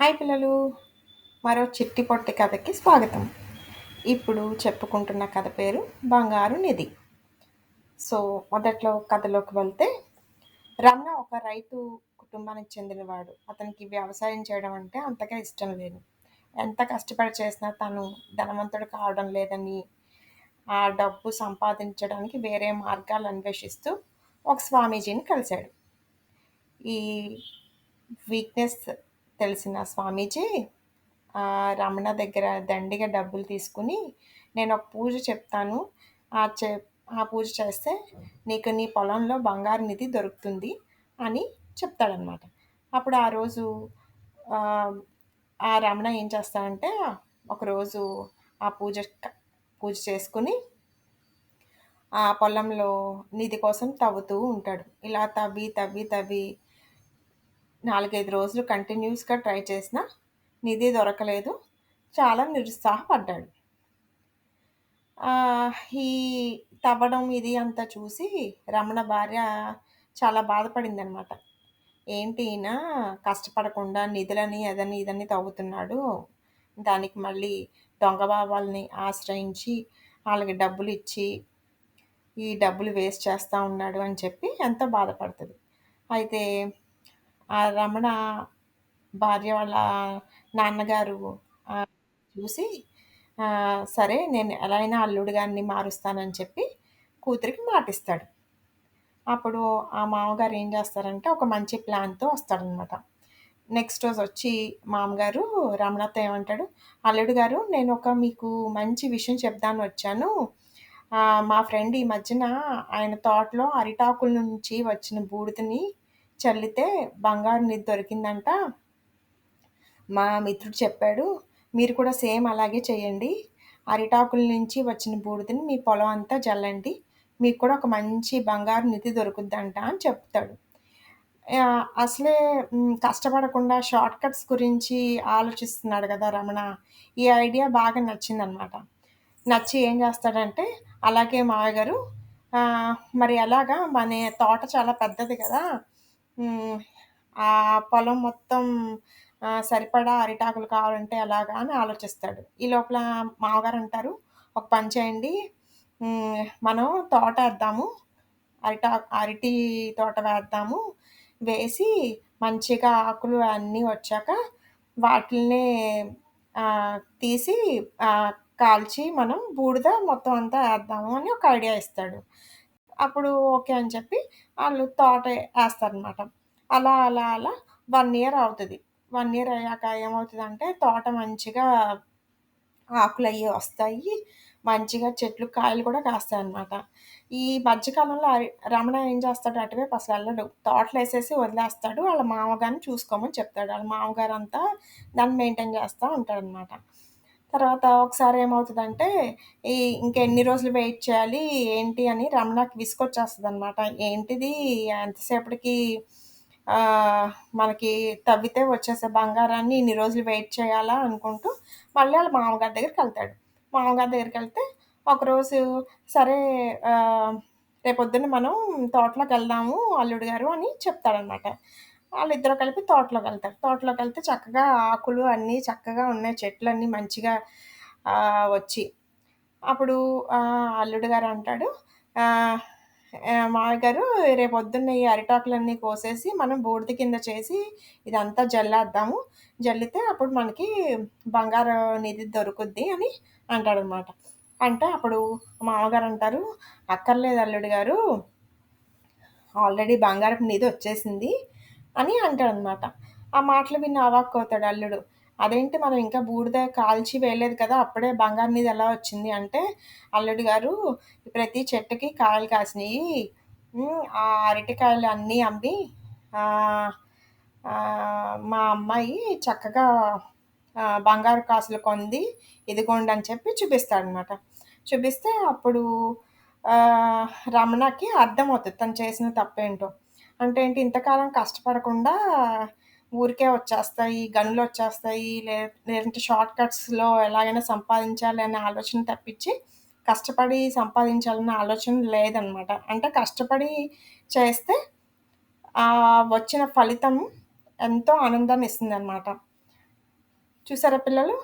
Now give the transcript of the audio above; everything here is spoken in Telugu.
హాయ్ పిల్లలు. మరో చిట్టి పొట్టి కథకి స్వాగతం. ఇప్పుడు చెప్పుకుంటున్న కథ పేరు బంగారు నిధి. సో మొదట్లో కథలోకి వెళ్తే రమణ ఒక రైతు కుటుంబానికి చెందినవాడు. అతనికి వ్యవసాయం చేయడం అంటే అంతగా ఇష్టం లేదు. ఎంత కష్టపడి చేసినా తను ధనవంతుడు కావడం లేదని ఆ డబ్బు సంపాదించడానికి వేరే మార్గాలు అన్వేషిస్తూ ఒక స్వామీజీని కలిశాడు. ఈ వీక్నెస్ తెలిసిన స్వామీజీ ఆ, రమణ దగ్గర దండిగా డబ్బులు తీసుకుని నేను ఒక పూజ చెప్తాను. ఆ చె ఆ పూజ చేస్తే నీకు నీ పొలంలో బంగారు నిధి దొరుకుతుంది అని చెప్తాడనమాట అప్పుడు ఆ రోజు ఆ రమణ ఏం చేస్తాడంటే ఒకరోజు ఆ పూజ పూజ చేసుకుని ఆ పొలంలో నిధి కోసం తవ్వుతూ ఉంటాడు. ఇలా తవ్వి తవ్వి తవ్వి నాలుగైదు రోజులు కంటిన్యూస్గా ట్రై చేసినా నిధి దొరకలేదు. చాలా నిరుత్సాహపడ్డాడు. ఈ తవ్వడం ఇది అంతా చూసి రమణ భార్య చాలా బాధపడింది అనమాట ఏంటి ఈయన కష్టపడకుండా నిధులని అదని ఇదని తవ్వుతున్నాడు. దానికి మళ్ళీ దొంగ బాబాల్ని ఆశ్రయించి వాళ్ళకి డబ్బులు ఇచ్చి ఈ డబ్బులు వేస్ట్ చేస్తూ ఉన్నాడు అని చెప్పి ఎంతో బాధపడుతుంది. అయితే ఆ రమణ భార్య వాళ్ళ నాన్నగారు చూసి సరే నేను ఎలా అయినా అల్లుడు గారిని మారుస్తానని చెప్పి కూతురికి మాటిస్తాడు. అప్పుడు ఆ మామగారు ఏం చేస్తారంటే ఒక మంచి ప్లాన్తో వస్తాడనమాట నెక్స్ట్ రోజు వచ్చి మామగారు రమణతో ఏమంటాడు అల్లుడు గారు నేను ఒక మీకు మంచి విషయం చెప్దాను వచ్చాను. మా ఫ్రెండ్ ఈ మధ్యన ఆయన తోటలో అరిటాకుల నుంచి వచ్చిన బూడిదని చల్లితే బంగారు నిధి దొరికిందంట. మా మిత్రుడు చెప్పాడు మీరు కూడా సేమ్ అలాగే చేయండి. అరిటాకుల నుంచి వచ్చిన బూడిదని మీ పొలం అంతా జల్లండి మీకు కూడా ఒక మంచి బంగారు నిధి దొరుకుద్దంట అని చెప్తాడు. అసలే కష్టపడకుండా షార్ట్ కట్స్ గురించి ఆలోచిస్తున్నాడు కదా రమణ. ఈ ఐడియా బాగా నచ్చిందనమాట. నచ్చి ఏం చేస్తాడంటే అలాగే మావయ్య గారు మరి ఎలాగా మన తోట చాలా పెద్దది కదా. ఆ పొలం మొత్తం సరిపడా అరిటాకులు కావాలంటే ఎలాగా అని ఆలోచిస్తాడు. ఈ లోపల మామగారు అంటారు ఒక పని చేయండి మనం తోట వేద్దాము అరిటా అరటి తోట వేద్దాము వేసి మంచిగా ఆకులు అన్నీ వచ్చాక వాటిల్ని తీసి కాల్చి మనం బూడిద మొత్తం అంతా వేద్దాము అని ఒక ఐడియా ఇస్తాడు. అప్పుడు ఓకే అని చెప్పి వాళ్ళు తోట వేస్తారనమాట అలా అలా అలా వన్ ఇయర్ అవుతుంది. వన్ ఇయర్ అయ్యాక ఏమవుతుందంటే తోట మంచిగా ఆకులు అయ్యి వస్తాయి. మంచిగా చెట్లు కాయలు కూడా కాస్తాయి అన్నమాట ఈ మధ్యకాలంలో రమణ ఏం చేస్తాడు అటువైపు అసలు వెళ్ళడు. తోటలు వేసేసి వదిలేస్తాడు. వాళ్ళ మామగారిని చూసుకోమని చెప్తాడు. వాళ్ళ మామగారు అంతా దాన్ని మెయింటైన్ చేస్తూ ఉంటాడనమాట తర్వాత ఒకసారి ఏమవుతుందంటే ఈ ఇంకెన్ని రోజులు వెయిట్ చేయాలి ఏంటి అని రమణకి విసుకొచ్చేస్తుంది అనమాట ఏంటిది? ఎంతసేపటికి మనకి తవ్వితే వచ్చేసే బంగారాన్ని ఇన్ని రోజులు వెయిట్ చేయాలా అనుకుంటూ మళ్ళీ వాళ్ళ మామగారి దగ్గరికి వెళ్తాడు. మామగారి దగ్గరికి వెళ్తే ఒకరోజు సరే రేపొద్దున రేపొద్దున్న మనం తోటలోకి వెళ్దాము అల్లుడు గారు అని చెప్తాడనమాట వాళ్ళిద్దరూ కలిపి తోటలోకి వెళ్తారు. తోటలోకి వెళ్తే చక్కగా ఆకులు అన్నీ చక్కగా ఉన్నాయి. చెట్లు అన్నీ మంచిగా వచ్చి. అప్పుడు అల్లుడు గారు అంటాడు ఆ, రేపొద్దున్న మామయ్య గారు రేపు పొద్దున్న ఈ అరిటాకులన్నీ కోసేసి మనం బూడిద కింద చేసి ఇదంతా జల్లేద్దాము. జల్లితే అప్పుడు మనకి బంగారు నిధి దొరుకుద్ది అని అంటాడనమాట అంటే అప్పుడు మామగారు అంటారు అక్కర్లేదు అల్లుడు గారు ఆల్రెడీ బంగారపు నిధి వచ్చేసింది. అని అంటాడనమాట. ఆ మాటలు విని అవాక్కవుతాడు అల్లుడు. అదేంటి మనం ఇంకా బూడిద కాల్చి వేయలేదు కదా అప్పుడే బంగారం మీద ఎలా వచ్చింది? అంటే అల్లుడు గారు ప్రతి చెట్టుకి కాయలు కాసినాయి. ఉమ్, ఆ అరటికాయలు అన్నీ అమ్మి మా అమ్మాయి చక్కగా బంగారు కాసులు కొంది ఇదిగోండి అని చెప్పి చూపిస్తాడనమాట. చూపిస్తే అప్పుడు రమణకి అర్థమవుతుంది తను చేసిన తప్పేంటో. అంటే ఏంటి ఇంతకాలం కష్టపడకుండా ఊరికే వచ్చేస్తాయి గనులు వచ్చేస్తాయి లే లేదంటే షార్ట్ కట్స్లో ఎలాగైనా సంపాదించాలి అనే ఆలోచన తప్పించి కష్టపడి సంపాదించాలన్న ఆలోచన లేదనమాట అంటే కష్టపడి చేస్తే ఆ వచ్చిన ఫలితం ఎంతో ఆనందాన్ని ఇస్తుందన్నమాట చూసారా పిల్లలు?